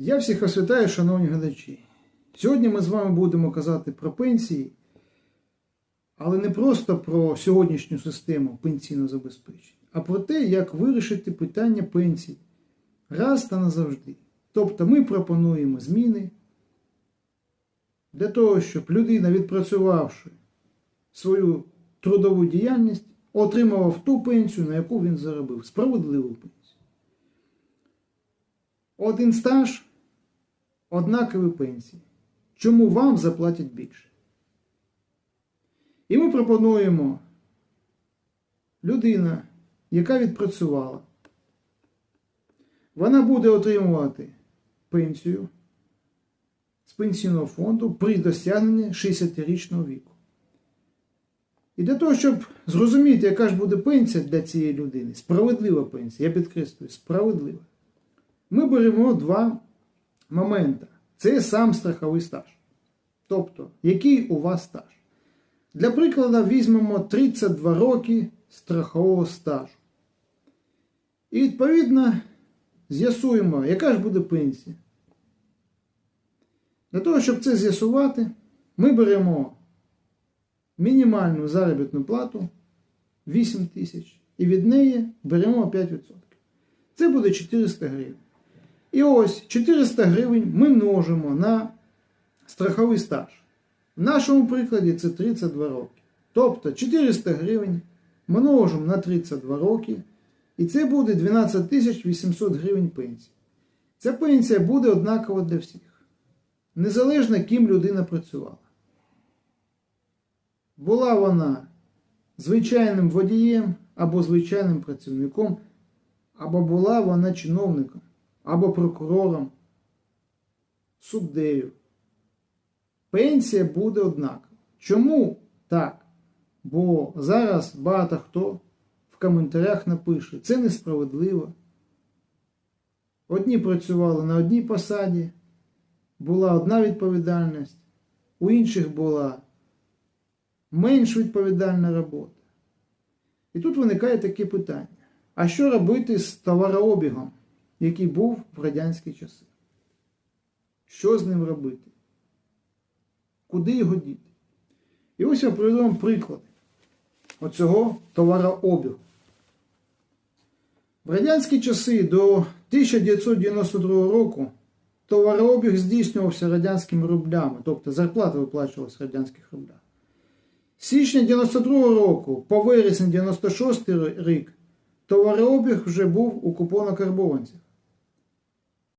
Я всіх вас вітаю, шановні глядачі. Сьогодні ми з вами будемо казати про пенсії, але не просто про сьогоднішню систему пенсійного забезпечення, а про те, як вирішити питання пенсій раз та назавжди. Тобто ми пропонуємо зміни для того, щоб людина, відпрацювавши свою трудову діяльність, отримував ту пенсію, на яку він заробив, справедливу пенсію. Один стаж, однакові пенсії. Чому вам заплатять більше? І ми пропонуємо людина, яка відпрацювала, вона буде отримувати пенсію з пенсійного фонду при досягненні 60-річного віку. І для того, щоб зрозуміти, яка ж буде пенсія для цієї людини, справедлива пенсія, я підкреслюю, справедлива. Ми беремо два моменти. Це сам страховий стаж. Тобто, який у вас стаж. Для прикладу, візьмемо 32 роки страхового стажу. І відповідно з'ясуємо, яка ж буде пенсія. Для того, щоб це з'ясувати, ми беремо мінімальну заробітну плату 8 тисяч і від неї беремо 5%. Це буде 400 гривень. І ось 400 гривень ми множимо на страховий стаж. В нашому прикладі це 32 роки. Тобто 400 гривень множимо на 32 роки, і це буде 12 800 гривень пенсії. Ця пенсія буде однакова для всіх. Незалежно, ким людина працювала. Була вона звичайним водієм або звичайним працівником, або була вона чиновником, або прокурором, суддею. Пенсія буде однакова. Чому так? Бо зараз багато хто в коментарях напише, це несправедливо. Одні працювали на одній посаді, була одна відповідальність, у інших була менш відповідальна робота. І тут виникає таке питання: а що робити з товарообігом, який був в радянські часи? Що з ним робити? Куди його діти? І ось я приведу вам приклад оцього товарообігу. В радянські часи до 1992 року товарообіг здійснювався радянськими рублями, тобто зарплата виплачувалася радянських рублях. З січня 92 року по вересень 96 рік товарообіг вже був у купонно-карбованцях.